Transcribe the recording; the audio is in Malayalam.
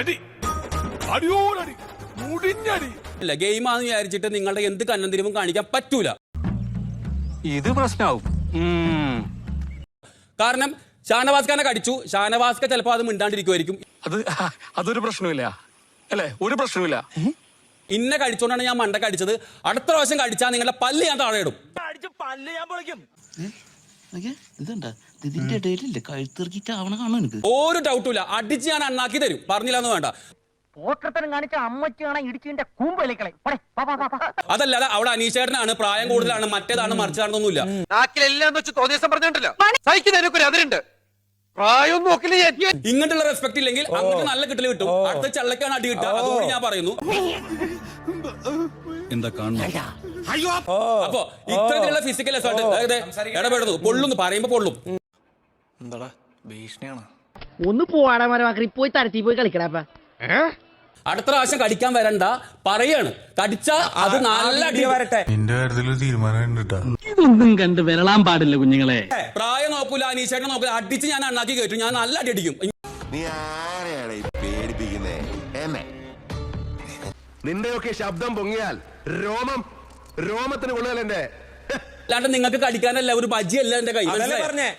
അടി. അടിയോടടി. മുടിഞ്ഞടി. അല്ല ഗെയിമാന്ന് വിചാരിച്ചിട്ട് നിങ്ങളുടെ എന്ത് കന്നന്തിരിവും കാണിക്കാൻ പറ്റൂല. ഇത് പ്രശ്നമാവും കാരണം ഷാനവാസ് ഖാനെ കടിച്ചു. ഷാനവാസ്ക ചിലപ്പോൾ അത് മിണ്ടാണ്ടിരിക്കുമായിരിക്കും അത് അതൊരു പ്രശ്നമില്ല അല്ലേ? ഒരു പ്രശ്നമില്ല ഇന്നെ കടിച്ചോണ്ടാണ് ഞാൻ മണ്ട കടിച്ചത്. അടുത്ത പ്രാവശ്യം കടിച്ചാൽ നിങ്ങളുടെ പല്ല് ഞാൻ താഴെ ഇടും. നോക്കിയേ, ഇതുണ്ട ഇതിന്റെ ഇടയിലില്ലേ? കഴുത്തിറക്കിട്ട് ആവണ കാണും എനിക്ക്? ഒരു ഡൗട്ടും ഇല്ല. അടിച്ച് ഞാൻ അണ്ണാക്കി തരും. പറഞ്ഞില്ലെന്ന് വേണ്ട. കാണിച്ച ഇടിച്ചിന്റെ അതല്ലാതെ അവിടെ അനീഷേട്ടനാണ്. പ്രായം കൂടുതലാണ്. മറ്റേതാണ് മറിച്ചതാണെന്നൊന്നുമില്ല. നാക്കിലെല്ലാം വെച്ച് തോന്നിയ പറഞ്ഞിട്ടില്ല പറഞ്ഞിട്ടുണ്ടല്ലോ. സഹിക്കുന്നതിനൊക്കെ ഒരു അതിരുണ്ട്. പ്രായം നോക്കില്ല ഇങ്ങോട്ടുള്ള റെസ്പെക്ട് ഇല്ലെങ്കിൽ അങ്ങോട്ട് നല്ല കിട്ടൽ കിട്ടും. അടുത്ത ചള്ളക്കാണ് അടി കിട്ടുക. അതുകൊണ്ട് ഞാൻ പറയുന്നു. എന്താ കാണുന്നു? അപ്പോ ഇത്തരത്തിലുള്ള ഫിസിക്കൽ അസോൾട്ട് അതായത് ഇടപെടുന്നു. പൊള്ളുന്നു. പറയുമ്പോ പൊള്ളും. എന്താടാ? ഭീഷണിയാണ്? ഒന്ന് പോവാടാ മരമാക്കി പോയി തരത്തി പോയി കളിക്കടാ അടുത്ത പ്രാവശ്യം കടിക്കാൻ വരണ്ട. പറയാണ്. കടിച്ചാ അത് നല്ല അടി വരട്ടെ. നിന്റെ കാര്യത്തിൽ തീരുമാനം ഇതൊന്നും കണ്ട് വിരളാൻ പാടില്ല കുഞ്ഞുങ്ങളെ. പ്രായം നോക്കൂല അനീഷേട്ടനെ നോക്കൂല. അടിച്ച് ഞാൻ അണ്ണാക്കി കയറ്റും. ഞാൻ നല്ല അടി അടിക്കും. നീ ആരെയാണ് ഈ പേടിപ്പിക്കുന്നേ? എന്നെ. നിന്റെയൊക്കെ ശബ്ദം പൊങ്ങിയാൽ രോമം രോമത്തിന് കൊള്ളുകയല്ല എന്റെ? അല്ലാണ്ട് നിങ്ങൾക്ക് കടിക്കാനല്ല ഒരു ബജിയല്ല എന്റെ കൈ പറഞ്ഞേ.